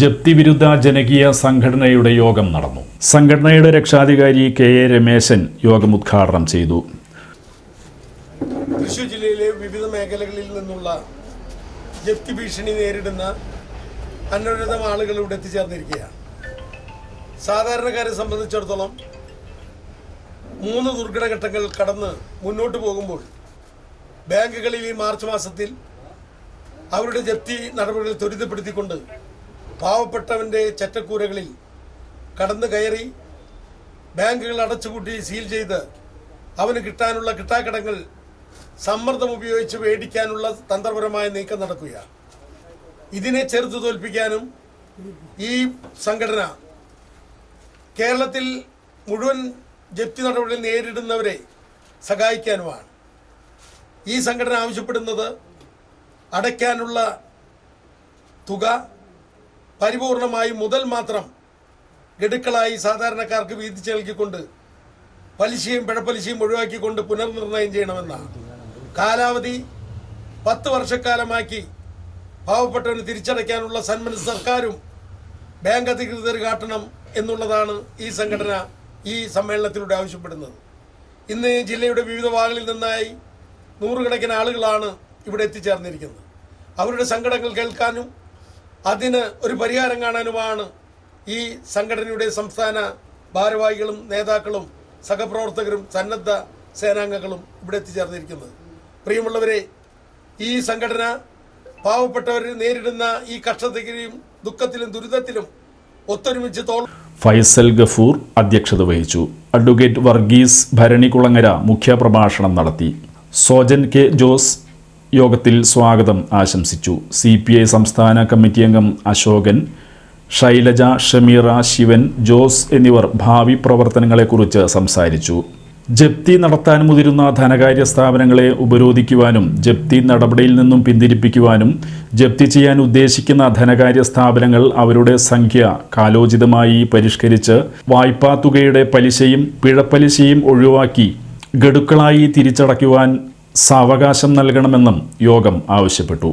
ജപ്തി വിരുദ്ധ ജനകീയ സംഘടനയുടെ യോഗം നടന്നു. സംഘടനയുടെ രക്ഷാധികാരി കെ എ രമേശൻ യോഗം ഉദ്ഘാടനം ചെയ്തു. തൃശൂർ ജില്ലയിലെ വിവിധ മേഖലകളിൽ നിന്നുള്ള ജപ്തി ഭീഷണി നേരിടുന്ന അനവരതം ആളുകൾ ഇവിടെ എത്തിച്ചേർന്നിരിക്കുകയാണ്. സാധാരണക്കാരെ സംബന്ധിച്ചിടത്തോളം മൂന്ന് ദുർഘടഘട്ടങ്ങൾ കടന്ന് മുന്നോട്ട് പോകുമ്പോൾ ബാങ്കുകളിൽ ഈ മാർച്ച് മാസത്തിൽ അവരുടെ ജപ്തി നടപടികൾ ത്വരിതപ്പെടുത്തിക്കൊണ്ട് പാവപ്പെട്ടവന്റെ ചറ്റക്കൂരകളിൽ കടന്നു കയറി ബാങ്കുകൾ അടച്ചുപൂട്ടി സീൽ ചെയ്ത് അവന് കിട്ടാനുള്ള കിട്ടാക്കടങ്ങൾ സമ്മർദ്ദം ഉപയോഗിച്ച് മേടിക്കാനുള്ള തന്ത്രപരമായ നീക്കം നടക്കുകയാണ്. ഇതിനെ ചെറുത്തു തോൽപ്പിക്കാനും ഈ സംഘടന കേരളത്തിൽ മുഴുവൻ ജപ്തി നടപടികൾ നേരിടുന്നവരെ സഹായിക്കാനുമാണ്. ഈ സംഘടന ആവശ്യപ്പെടുന്നത് അടയ്ക്കാനുള്ള തുക പരിപൂർണമായി മുതൽ മാത്രം ഗഡുക്കളായി സാധാരണക്കാർക്ക് വീതിച്ച് നൽകിക്കൊണ്ട് പലിശയും പിഴപ്പലിശയും ഒഴിവാക്കിക്കൊണ്ട് പുനർനിർണയം ചെയ്യണമെന്നാണ്. കാലാവധി പത്ത് വർഷക്കാലമാക്കി പാവപ്പെട്ടവന് തിരിച്ചടയ്ക്കാനുള്ള സന്മനസ് സർക്കാരും ബാങ്ക് അധികൃതർ കാട്ടണം എന്നുള്ളതാണ് ഈ സംഘടന ഈ സമ്മേളനത്തിലൂടെ ആവശ്യപ്പെടുന്നത്. ഇന്ന് ജില്ലയുടെ വിവിധ ഭാഗങ്ങളിൽ നിന്നായി നൂറുകണക്കിന് ആളുകളാണ് ഇവിടെ എത്തിച്ചേർന്നിരിക്കുന്നത്. അവരുടെ സങ്കടങ്ങൾ കേൾക്കാനും അതിന് ഒരു പരിഹാരം കാണാനുമാണ് ഈ സംഘടനയുടെ സംസ്ഥാന ഭാരവാഹികളും നേതാക്കളും സഹപ്രവർത്തകരും സന്നദ്ധ സേനാംഗങ്ങളും ഇവിടെ എത്തിച്ചേർന്നിരിക്കുന്നത്. പ്രിയമുള്ളവരെ ഈ സംഘടന പാവപ്പെട്ടവർ നേരിടുന്ന ഈ കഷ്ടതയും ദുഃഖത്തിലും ദുരിതത്തിലും ഒത്തൊരുമിച്ച് തോൾ ഫൈസൽ ഗഫൂർ അധ്യക്ഷത വഹിച്ചു. അഡ്വക്കേറ്റ് വർഗീസ് ഭരണികുളങ്ങര മുഖ്യപ്രഭാഷണം നടത്തി. സോജൻ കെ ജോസ് യോഗത്തിൽ സ്വാഗതം ആശംസിച്ചു. സി പി ഐ സംസ്ഥാന കമ്മിറ്റി അംഗം അശോകൻ ഷൈലജ ഷമീറ ശിവൻ ജോസ് എന്നിവർ ഭാവി പ്രവർത്തനങ്ങളെക്കുറിച്ച് സംസാരിച്ചു. ജപ്തി നടത്താൻ മുതിരുന്ന ധനകാര്യ സ്ഥാപനങ്ങളെ ഉപരോധിക്കുവാനും ജപ്തി നടപടിയിൽ നിന്നും പിന്തിരിപ്പിക്കുവാനും ജപ്തി ചെയ്യാൻ ഉദ്ദേശിക്കുന്ന ധനകാര്യ സ്ഥാപനങ്ങൾ അവരുടെ സംഖ്യ കാലോചിതമായി പരിഷ്കരിച്ച് വായ്പാ തുകയുടെ പലിശയും പിഴപ്പലിശയും ഒഴിവാക്കി ഗഡുക്കളായി തിരിച്ചടയ്ക്കുവാൻ സാവകാശം നൽകണമെന്നും യോഗം ആവശ്യപ്പെട്ടു